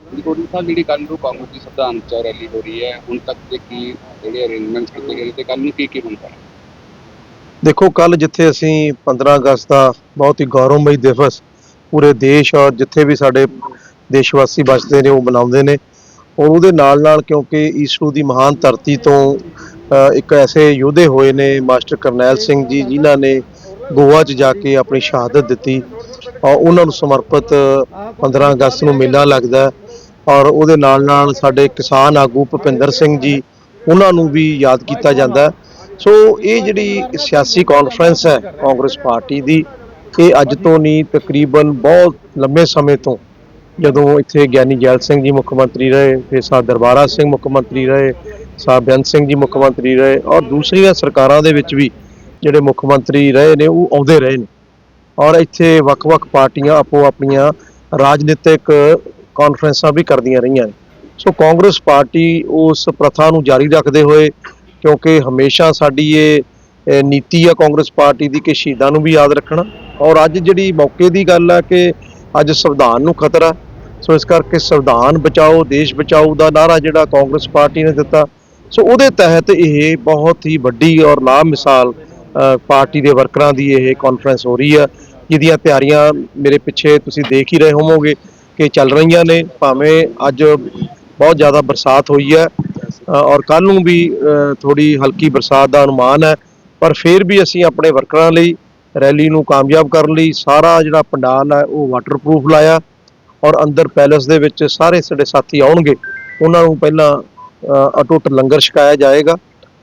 ਗੋਰੀ ਸਾਹਿਬ ਜਿਹੜੀ ਕੱਲ ਨੂੰ ਕਾਂਗਰਸ ਦੀ ਸੰਵਿਧਾਨ ਚ ਰੈਲੀ ਹੋ ਰਹੀ ਹੈ, ਹੁਣ ਤੱਕ ਦੇ ਕੀ ਜਿਹੜੇ ਅਰੇਂਜਮੈਂਟਸ ਕੀਤੇ ਗਏ ਤੇ ਕੱਲ ਨੂੰ ਕੀ ਕੀ ਹੁੰਦਾ ਦੇਖੋ ਕੱਲ ਜਿੱਥੇ ਅਸੀਂ 15 ਅਗਸਤ ਦਾ ਬਹੁਤ ਹੀ ਗੌਰਵਮਈ ਦਿਵਸ ਪੂਰੇ ਦੇਸ਼ ਔਰ ਜਿੱਥੇ ਵੀ ਸਾਡੇ ਦੇਸ਼ ਵਾਸੀ ਨੇ, ਉਹ ਮਨਾਉਂਦੇ ਨੇ। ਔਰ ਉਹਦੇ ਨਾਲ ਨਾਲ ਕਿਉਂਕਿ ਈਸੂ ਦੀ ਮਹਾਨ ਧਰਤੀ ਤੋਂ ਇੱਕ ਐਸੇ ਯੋਧੇ ਹੋਏ ਨੇ, ਮਾਸਟਰ ਕਰਨੈਲ ਸਿੰਘ ਜੀ, ਜਿਨ੍ਹਾਂ ਨੇ ਗੋਆ 'ਚ ਜਾ ਕੇ ਆਪਣੀ ਸ਼ਹਾਦਤ ਦਿੱਤੀ। ਔਰ ਉਹਨਾਂ ਨੂੰ ਸਮਰਪਿਤ 15 ਅਗਸਤ ਨੂੰ ਮੇਲਾ ਲੱਗਦਾ ਹੈ। ਔਰ ਉਹਦੇ ਨਾਲ ਨਾਲ ਸਾਡੇ ਕਿਸਾਨ ਆਗੂ ਭੁਪਿੰਦਰ ਸਿੰਘ ਜੀ, ਉਹਨਾਂ ਨੂੰ ਵੀ ਯਾਦ ਕੀਤਾ ਜਾਂਦਾ ਸੋ ਇਹ ਜਿਹੜੀ ਸਿਆਸੀ ਕਾਨਫਰੰਸ ਹੈ ਕਾਂਗਰਸ ਪਾਰਟੀ ਦੀ, ਇਹ ਅੱਜ ਤੋਂ ਨਹੀਂ, ਤਕਰੀਬਨ ਬਹੁਤ ਲੰਬੇ ਸਮੇਂ ਤੋਂ ਜਦੋਂ ਇੱਥੇ ਗਿਆਨੀ ਜੈਲ ਸਿੰਘ ਜੀ ਮੁੱਖ ਮੰਤਰੀ ਰਹੇ, ਫਿਰ ਸਾਹ ਦਰਬਾਰਾ ਸਿੰਘ ਮੁੱਖ ਮੰਤਰੀ ਰਹੇ ਸਾਹਿਬ ਬੇਅੰਤ ਸਿੰਘ ਜੀ ਮੁੱਖ ਮੰਤਰੀ ਰਹੇ ਔਰ ਦੂਸਰੀਆਂ ਸਰਕਾਰਾਂ ਦੇ ਵਿੱਚ ਵੀ ਜਿਹੜੇ ਮੁੱਖ ਮੰਤਰੀ ਰਹੇ ਨੇ, ਉਹ ਆਉਂਦੇ ਰਹੇ ਨੇ। ਔਰ ਇੱਥੇ ਵੱਖ-ਵੱਖ ਪਾਰਟੀਆਂ ਆਪੋ ਆਪਣੀਆਂ ਰਾਜਨੀਤਿਕ ਕਾਨਫਰੰਸਾਂ ਵੀ ਕਰਦੀਆਂ ਰਹੀਆਂ ਨੇ। ਸੋ ਕਾਂਗਰਸ ਪਾਰਟੀ ਉਸ ਪ੍ਰਥਾ ਨੂੰ ਜਾਰੀ ਰੱਖਦੇ ਹੋਏ, ਕਿਉਂਕਿ ਹਮੇਸ਼ਾ ਸਾਡੀ ਇਹ ਨੀਤੀ ਆ ਕਾਂਗਰਸ ਪਾਰਟੀ ਦੀ ਕਿ ਸ਼ਹੀਦਾਂ ਨੂੰ ਵੀ ਯਾਦ ਰੱਖਣਾ। ਔਰ ਅੱਜ ਜਿਹੜੀ ਮੌਕੇ ਦੀ ਗੱਲ ਆ ਕਿ ਅੱਜ ਸੰਵਿਧਾਨ ਨੂੰ ਖਤਰਾ, ਸੋ ਇਸ ਕਰਕੇ ਸੰਵਿਧਾਨ ਬਚਾਓ, ਦੇਸ਼ ਬਚਾਓ ਦਾ ਨਾਰਾ ਜਿਹੜਾ ਕਾਂਗਰਸ ਪਾਰਟੀ ਨੇ ਦਿੱਤਾ, ਸੋ ਉਹਦੇ ਤਹਿਤ ਇਹ ਬਹੁਤ ਹੀ ਵੱਡੀ ਔਰ ਲਾਭ ਮਿਸਾਲ ਪਾਰਟੀ ਦੇ ਵਰਕਰਾਂ ਦੀ ਇਹ ਕਾਨਫਰੰਸ ਹੋ ਰਹੀ ਆ। ਜਿਹਦੀਆਂ ਤਿਆਰੀਆਂ ਮੇਰੇ ਪਿੱਛੇ ਤੁਸੀਂ ਦੇਖ ਹੀ ਰਹੇ ਹੋਵੋਗੇ। ਕਿ ਚੱਲ ਰਹੀਆਂ ਨੇ, ਭਾਵੇਂ ਅੱਜ ਬਹੁਤ ਜ਼ਿਆਦਾ ਬਰਸਾਤ ਹੋਈ ਹੈ ਔਰ ਕੱਲ ਨੂੰ ਵੀ ਥੋੜੀ ਹਲਕੀ ਬਰਸਾਤ ਦਾ ਅਨੁਮਾਨ ਹੈ, ਪਰ ਫਿਰ ਵੀ ਅਸੀਂ ਆਪਣੇ ਵਰਕਰਾਂ ਲਈ ਰੈਲੀ ਨੂੰ ਕਾਮਯਾਬ ਕਰਨ ਲਈ ਸਾਰਾ ਜਿਹੜਾ ਪੰਡਾਲ ਹੈ, ਉਹ ਵਾਟਰਪ੍ਰੂਫ ਲਾਇਆ ਔਰ ਅੰਦਰ ਪੈਲੇਸ ਦੇ ਵਿੱਚ ਸਾਰੇ ਸਾਡੇ ਸਾਥੀ ਆਉਣਗੇ, ਉਹਨਾਂ ਨੂੰ ਪਹਿਲਾਂ ਅਟੁੱਟ ਲੰਗਰ ਛਕਾਇਆ ਜਾਏਗਾ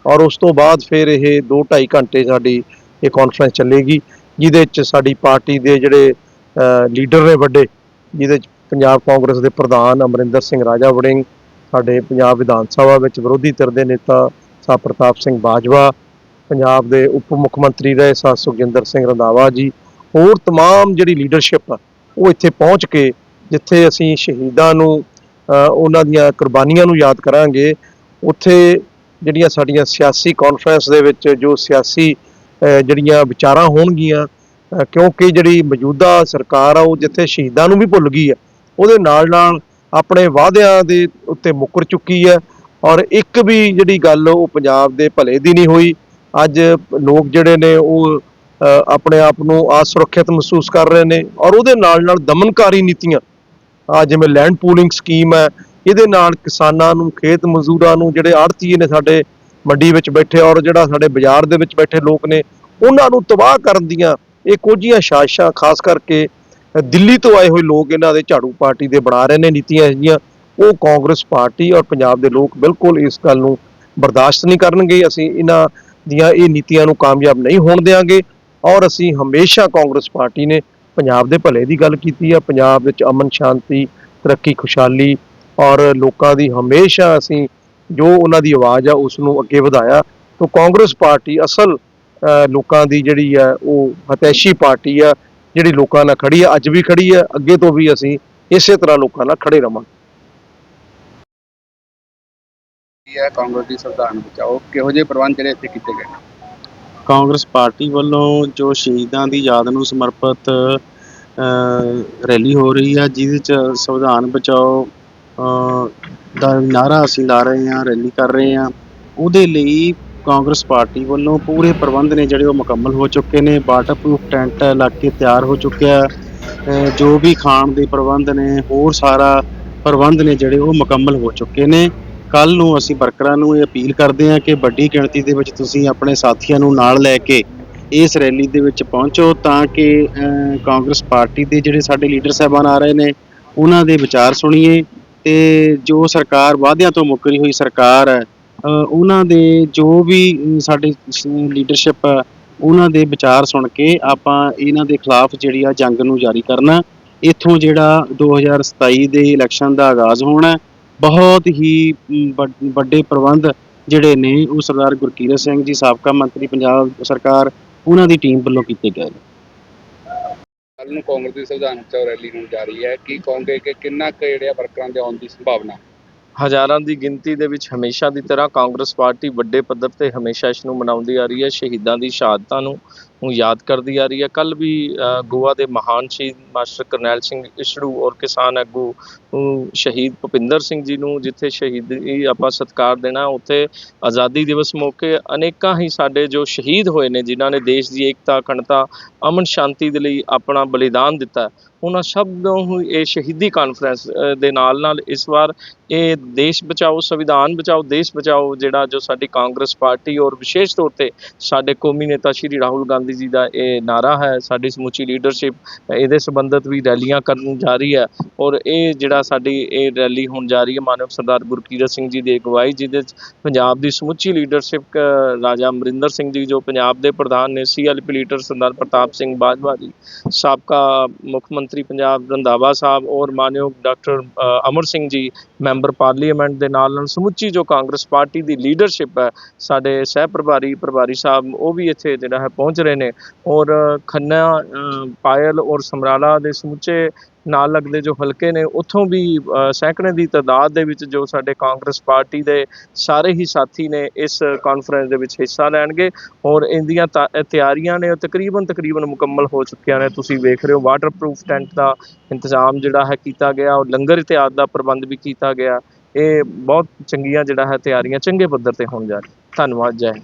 ਔਰ ਉਸ ਤੋਂ ਬਾਅਦ ਫਿਰ ਇਹ 2.5 ਘੰਟੇ ਸਾਡੀ ਇਹ ਕਾਨਫਰੰਸ ਚੱਲੇਗੀ, ਜਿਹਦੇ ਵਿੱਚ ਸਾਡੀ ਪਾਰਟੀ ਦੇ ਜਿਹੜੇ ਲੀਡਰ ਨੇ ਵੱਡੇ, ਜਿਹਦੇ ਵਿੱਚ ਪੰਜਾਬ ਕਾਂਗਰਸ ਦੇ ਪ੍ਰਧਾਨ ਅਮਰਿੰਦਰ ਸਿੰਘ ਰਾਜਾ ਵੜਿੰਗ ਸਾਡੇ ਪੰਜਾਬ ਵਿਧਾਨ ਸਭਾ ਵਿੱਚ ਵਿਰੋਧੀ ਧਿਰ ਦੇ ਨੇਤਾ ਸਾਹਿਬ ਪ੍ਰਤਾਪ ਸਿੰਘ ਬਾਜਵਾ ਪੰਜਾਬ ਦੇ ਉਪ ਮੁੱਖ ਮੰਤਰੀ ਰਹੇ ਸਾਹਿਬ ਸੁਖਜਿੰਦਰ ਸਿੰਘ ਰੰਧਾਵਾ ਜੀ ਹੋਰ तमाम ਜਿਹੜੀ ਲੀਡਰਸ਼ਿਪ ਆ ਉਹ ਇੱਥੇ ਪਹੁੰਚ ਕੇ ਜਿੱਥੇ ਅਸੀਂ ਸ਼ਹੀਦਾਂ ਨੂੰ ਅ, ਉਹਨਾਂ ਦੀਆਂ ਕੁਰਬਾਨੀਆਂ ਨੂੰ ਯਾਦ ਕਰਾਂਗੇ ਉੱਥੇ ਜਿਹੜੀਆਂ ਸਾਡੀਆਂ ਸਿਆਸੀ ਕਾਨਫਰੰਸ ਦੇ ਵਿੱਚ ਜੋ ਸਿਆਸੀ ਅ, ਜਿਹੜੀਆਂ ਵਿਚਾਰਾਂ ਹੋਣਗੀਆਂ ਅ, ਕਿਉਂਕਿ ਜਿਹੜੀ ਮੌਜੂਦਾ ਸਰਕਾਰ ਆ ਉਹ ਜਿੱਥੇ ਸ਼ਹੀਦਾਂ ਨੂੰ ਵੀ ਭੁੱਲ ਗਈ ਹੈ ਉਹਦੇ ਨਾਲ ਨਾਲ ਆਪਣੇ ਵਾਅਦਿਆਂ ਦੇ ਉੱਤੇ ਮੁੱਕਰ ਚੁੱਕੀ ਹੈ ਔਰ ਇੱਕ ਵੀ ਜਿਹੜੀ ਗੱਲ ਉਹ ਪੰਜਾਬ ਦੇ ਭਲੇ ਦੀ ਨਹੀਂ ਹੋਈ। ਅੱਜ ਲੋਕ ਜਿਹੜੇ ਨੇ ਉਹ ਆਪਣੇ ਆਪ ਨੂੰ ਅਸੁਰੱਖਿਅਤ ਮਹਿਸੂਸ ਕਰ ਰਹੇ ਨੇ ਔਰ ਉਹਦੇ ਨਾਲ ਨਾਲ ਦਮਨਕਾਰੀ ਨੀਤੀਆਂ। ਆ ਜਿਵੇਂ ਲੈਂਡ ਪੂਲਿੰਗ ਸਕੀਮ ਹੈ, ਇਹਦੇ ਨਾਲ ਕਿਸਾਨਾਂ ਨੂੰ, ਖੇਤ ਮਜ਼ਦੂਰਾਂ ਨੂੰ ਜਿਹੜੇ ਆੜਤੀਏ ਨੇ ਸਾਡੇ ਮੰਡੀ ਵਿੱਚ ਬੈਠੇ ਔਰ ਜਿਹੜਾ ਸਾਡੇ ਬਾਜ਼ਾਰ ਦੇ ਵਿੱਚ ਬੈਠੇ ਲੋਕ ਨੇ, ਉਹਨਾਂ ਨੂੰ ਤਬਾਹ ਕਰਨ ਦੀਆਂ ਇਹ ਕੁਝੀਆਂ ਸਾਜ਼ਿਸ਼ਾਂ ਖਾਸ ਕਰਕੇ ਦਿੱਲੀ ਤੋਂ ਆਏ ਹੋਏ ਲੋਕ ਇਹਨਾਂ ਦੇ ਝਾੜੂ ਪਾਰਟੀ ਦੇ ਬਣਾ ਰਹੇ ਨੇ ਨੀਤੀਆਂ ਇਹ ਜਿਹੀਆਂ। ਉਹ ਕਾਂਗਰਸ ਪਾਰਟੀ ਔਰ ਪੰਜਾਬ ਦੇ ਲੋਕ ਬਿਲਕੁਲ ਇਸ ਗੱਲ ਨੂੰ ਬਰਦਾਸ਼ਤ ਨਹੀਂ ਕਰਨਗੇ। ਅਸੀਂ ਇਹਨਾਂ ਦੀਆਂ ਇਹ ਨੀਤੀਆਂ ਨੂੰ ਕਾਮਯਾਬ ਨਹੀਂ ਹੋਣ ਦੇਵਾਂਗੇ ਔਰ ਅਸੀਂ ਹਮੇਸ਼ਾ ਕਾਂਗਰਸ ਪਾਰਟੀ ਨੇ ਪੰਜਾਬ ਦੇ ਭਲੇ ਦੀ ਗੱਲ ਕੀਤੀ ਆ। ਪੰਜਾਬ ਵਿੱਚ ਅਮਨ ਸ਼ਾਂਤੀ ਤਰੱਕੀ ਖੁਸ਼ਹਾਲੀ ਔਰ ਲੋਕਾਂ ਦੀ ਹਮੇਸ਼ਾ ਅਸੀਂ ਜੋ ਉਹਨਾਂ ਦੀ ਆਵਾਜ਼ ਆ ਉਸ ਨੂੰ ਅੱਗੇ ਵਧਾਇਆ। ਤੋਂ ਕਾਂਗਰਸ ਪਾਰਟੀ ਅਸਲ ਅ, ਲੋਕਾਂ ਦੀ ਜਿਹੜੀ ਆ ਉਹ ਹਤੈਸ਼ੀ ਪਾਰਟੀ ਆ। ਜਿਹੜੀ ਲੋਕਾਂ ਨਾਲ ਖੜੀ ਆ ਅੱਜ ਵੀ ਖੜੀ ਆ ਅੱਗੇ ਤੋਂ ਵੀ ਅਸੀਂ ਇਸੇ ਤਰ੍ਹਾਂ ਲੋਕਾਂ ਨਾਲ ਖੜੇ ਰਵਾਂਗੇ। ਕੀ ਹੈ ਕਾਂਗਰਸ ਦੀ ਸੰਵਿਧਾਨ ਬਚਾਓ ਕਿਹੋ ਜਿਹੇ ਪ੍ਰਬੰਧ ਜਿਹੜੇ ਇੱਥੇ ਕੀਤੇ ਗਏ ਨੇ? ਕਾਂਗਰਸ ਪਾਰਟੀ ਵੱਲੋਂ ਜੋ ਸ਼ਹੀਦਾਂ ਦੀ ਯਾਦ ਨੂੰ ਸਮਰਪਿਤ ਅ, ਰੈਲੀ ਹੋ ਰਹੀ ਹੈ ਜਿਹਦੇ ਚ ਸੰਵਿਧਾਨ ਬਚਾਓ ਅ, ਦਾ ਨਾਰਾ ਅਸੀਂ ਲਾ ਰਹੇ ਹਾਂ ਰੈਲੀ ਕਰ ਰਹੇ ਹਾਂ। ਉਹਦੇ ਲਈ ਕਾਂਗਰਸ ਪਾਰਟੀ ਵੱਲੋਂ ਪੂਰੇ ਪ੍ਰਬੰਧ ਨੇ ਜਿਹੜੇ ਉਹ ਮੁਕੰਮਲ ਹੋ ਚੁੱਕੇ ਨੇ ਵਾਟਰਪ੍ਰੂਫ ਟੈਂਟ ਲਾ ਕੇ ਤਿਆਰ ਹੋ ਚੁੱਕਿਆ ਜੋ ਵੀ ਖਾਣ ਦੇ ਪ੍ਰਬੰਧ ਨੇ, ਹੋਰ ਸਾਰਾ ਪ੍ਰਬੰਧ ਨੇ ਜਿਹੜੇ ਉਹ ਮੁਕੰਮਲ ਹੋ ਚੁੱਕੇ ਨੇ। ਕੱਲ ਨੂੰ ਅਸੀਂ ਵਰਕਰਾਂ ਨੂੰ ਇਹ ਅਪੀਲ ਕਰਦੇ ਹਾਂ ਕਿ ਵੱਡੀ ਗਿਣਤੀ ਦੇ ਵਿੱਚ ਤੁਸੀਂ ਆਪਣੇ ਸਾਥੀਆਂ ਨੂੰ ਨਾਲ ਲੈ ਕੇ ਇਸ ਰੈਲੀ ਦੇ ਵਿੱਚ ਪਹੁੰਚੋ ਤਾਂ ਕਿ ਕਾਂਗਰਸ ਪਾਰਟੀ ਦੇ ਜਿਹੜੇ ਸਾਡੇ ਲੀਡਰ ਸਾਹਿਬਾਨ ਆ ਰਹੇ ਨੇ, ਉਹਨਾਂ ਦੇ ਵਿਚਾਰ ਸੁਣੀਏ ਤੇ ਜੋ ਸਰਕਾਰ ਵਾਅਦਿਆਂ ਤੋਂ ਮੁੱਕਰੀ ਹੋਈ ਸਰਕਾਰ ਹੈ ਉਹਨਾਂ ਦੇ ਜੋ ਵੀ ਸਾਡੇ ਲੀਡਰਸ਼ਿਪ ਉਹਨਾਂ ਦੇ ਵਿਚਾਰ ਸੁਣ ਕੇ ਆਪਾਂ ਇਹਨਾਂ ਦੇ ਖਿਲਾਫ ਜਿਹੜੀ ਆ ਜੰਗ ਨੂੰ ਜਾਰੀ ਕਰਨਾ। ਇੱਥੋਂ ਜਿਹੜਾ 2027 ਦੇ ਇਲੈਕਸ਼ਨ ਦਾ ਆਗਾਜ਼ ਹੋਣਾ, ਬਹੁਤ ਹੀ ਵੱਡੇ ਪ੍ਰਬੰਧ ਜਿਹੜੇ ਨੇ, ਉਹ ਸਰਦਾਰ ਗੁਰਕੀਰਤ ਸਿੰਘ ਜੀ, ਸਾਬਕਾ ਮੰਤਰੀ ਪੰਜਾਬ ਸਰਕਾਰ, ਉਹਨਾਂ ਦੀ ਟੀਮ ਵੱਲੋਂ ਕੀਤੇ ਗਏ ਨੇ। ਕੱਲ ਨੂੰ ਕਾਂਗਰਸ ਦੀ ਸੰਵਿਧਾਨ ਬਚਾਓ ਰੈਲੀ ਨੂੰ ਜਾ ਰਹੀ ਹੈ। ਕੀ ਕਹੋਗੇ ਕਿ ਕਿੰਨਾ ਕੁ ਜਿਹੜੇ ਆ ਵਰਕਰਾਂ ਦੇ ਆਉਣ ਦੀ ਸੰਭਾਵਨਾ? ਹਜ਼ਾਰਾਂ ਦੀ ਗਿਣਤੀ ਦੇ ਵਿੱਚ ਹਮੇਸ਼ਾ ਦੀ ਤਰ੍ਹਾਂ ਕਾਂਗਰਸ ਪਾਰਟੀ ਵੱਡੇ ਪੱਧਰ ਤੇ ਹਮੇਸ਼ਾ ਇਸ ਨੂੰ ਮਨਾਉਂਦੀ ਆ ਰਹੀ ਹੈ, ਸ਼ਹੀਦਾਂ ਦੀ ਸ਼ਹਾਦਤਾਂ ਨੂੰ ਨੂੰ ਯਾਦ ਕਰਦੀ ਆ ਰਹੀ ਹੈ। ਕੱਲ ਵੀ ਗੋਆ ਦੇ ਮਹਾਨ ਸ਼ਹੀਦ ਮਾਸਟਰ ਕਰਨੈਲ ਸਿੰਘ ਇਸ਼ੜੂ ਔਰ ਕਿਸਾਨ ਆਗੂ ਸ਼ਹੀਦ ਭੁਪਿੰਦਰ ਸਿੰਘ ਜੀ ਨੂੰ, ਜਿੱਥੇ ਸ਼ਹੀਦੀ ਆਪਾਂ ਸਤਿਕਾਰ ਦੇਣਾ, ਉੱਥੇ ਆਜ਼ਾਦੀ ਦਿਵਸ ਮੌਕੇ ਅਨੇਕਾਂ ਹੀ ਸਾਡੇ ਜੋ ਸ਼ਹੀਦ ਹੋਏ ਨੇ, ਜਿਨ੍ਹਾਂ ਨੇ ਦੇਸ਼ ਦੀ ਏਕਤਾ, ਅਖੰਡਤਾ, ਅਮਨ ਸ਼ਾਂਤੀ ਦੇ ਲਈ ਆਪਣਾ ਬਲੀਦਾਨ ਦਿੱਤਾ ਉਹਨਾਂ ਸਭ ਨੂੰ ਹੀ ਇਹ ਸ਼ਹੀਦੀ ਕਾਨਫਰੰਸ ਦੇ ਨਾਲ ਨਾਲ ਇਸ ਵਾਰ ਇਹ ਦੇਸ਼ ਬਚਾਓ, ਸੰਵਿਧਾਨ ਬਚਾਓ, ਦੇਸ਼ ਬਚਾਓ, ਜਿਹੜਾ ਜੋ ਸਾਡੀ ਕਾਂਗਰਸ ਪਾਰਟੀ ਔਰ ਵਿਸ਼ੇਸ਼ ਤੌਰ ਤੇ ਸਾਡੇ ਕੌਮੀ ਨੇਤਾ ਸ਼੍ਰੀ ਰਾਹੁਲ ਗਾਂਧੀ ਜੀ ਦਾ ਇਹ ਨਾਰਾ ਹੈ, ਸਾਡੀ ਸਮੁੱਚੀ ਲੀਡਰਸ਼ਿਪ ਇਹਦੇ ਸੰਬੰਧਿਤ ਵੀ ਰੈਲੀਆਂ ਕਰਨ ਜਾ ਰਹੀ ਹੈ ਔਰ ਇਹ ਜਿਹੜਾ ਸਾਡੀ ਇਹ ਰੈਲੀ ਹੋਣ ਜਾ ਰਹੀ ਹੈ, ਮਾਨਵ ਸਰਦਾਰ ਗੁਰਕੀਰਤ ਸਿੰਘ ਜੀ ਦੀ ਅਗਵਾਈ ਜਿਹਦੇ 'ਚ ਪੰਜਾਬ ਦੀ ਸਮੁੱਚੀ ਲੀਡਰਸ਼ਿਪ ਰਾਜਾ ਅਮਰਿੰਦਰ ਸਿੰਘ ਜੀ, ਜੋ ਪੰਜਾਬ ਦੇ ਪ੍ਰਧਾਨ ਨੇ ਸੀਐਲਪੀ ਲੀਡਰ ਸਰਦਾਰ ਪ੍ਰਤਾਪ ਸਿੰਘ ਬਾਜਵਾ ਜੀ, ਸਾਬਕਾ ਮੁੱਖ ਮੰਤਰੀ ਪੰਜਾਬ ਰੰਧਾਵਾ ਸਾਹਿਬ ਔਰ ਮਾਨਯੋਗ doctor Amar Singh ji, member parliament ਦੇ ਨਾਲ ਨਾਲ ਸਮੁੱਚੀ ਜੋ ਕਾਂਗਰਸ ਪਾਰਟੀ ਦੀ ਲੀਡਰਸ਼ਿਪ ਹੈ, ਸਾਡੇ ਸਹਿ ਪ੍ਰਭਾਰੀ ਪ੍ਰਭਾਰੀ ਸਾਹਿਬ, ਉਹ ਵੀ ਇੱਥੇ ਜਿਹੜਾ ਹੈ ਪਹੁੰਚ ਰਹੇ ਨੇ। ਔਰ ਖੰਨਾ ਪਾਇਲ ਔਰ ਸਮਰਾਲਾ ਦੇ ਸਮੁੱਚੇ ਨਾਲ ਲੱਗਦੇ ਜੋ ਹਲਕੇ ਨੇ, ਉੱਥੋਂ ਵੀ ਸੈਂਕੜੇ ਦੀ ਤਾਦਾਦ ਦੇ ਵਿੱਚ ਜੋ ਸਾਡੇ ਕਾਂਗਰਸ ਪਾਰਟੀ ਦੇ ਸਾਰੇ ਹੀ ਸਾਥੀ ਨੇ ਇਸ ਕਾਨਫਰੰਸ ਦੇ ਵਿੱਚ ਹਿੱਸਾ ਲੈਣਗੇ। ਔਰ ਇਹਦੀਆਂ ਤਾ- ਤਿਆਰੀਆਂ ਨੇ, ਉਹ ਤਕਰੀਬਨ ਤਕਰੀਬਨ ਮੁਕੰਮਲ ਹੋ ਚੁੱਕੀਆਂ ਨੇ। ਤੁਸੀਂ ਵੇਖ ਰਹੇ ਹੋ ਵਾਟਰਪ੍ਰੂਫ ਟੈਂਟ ਦਾ ਇੰਤਜ਼ਾਮ ਜਿਹੜਾ ਹੈ ਕੀਤਾ ਗਿਆ, ਔਰ ਲੰਗਰ ਇਤਿਆਦ ਦਾ ਪ੍ਰਬੰਧ ਵੀ ਕੀਤਾ ਗਿਆ। ਇਹ ਬਹੁਤ ਚੰਗੀਆਂ ਜਿਹੜਾ ਹੈ ਤਿਆਰੀਆਂ, ਚੰਗੇ ਪੱਧਰ ਤੇ ਹੋਣ ਜਾ ਰਹੀਆਂ। ਧੰਨਵਾਦ, ਜੈ ਹਿੰਦ।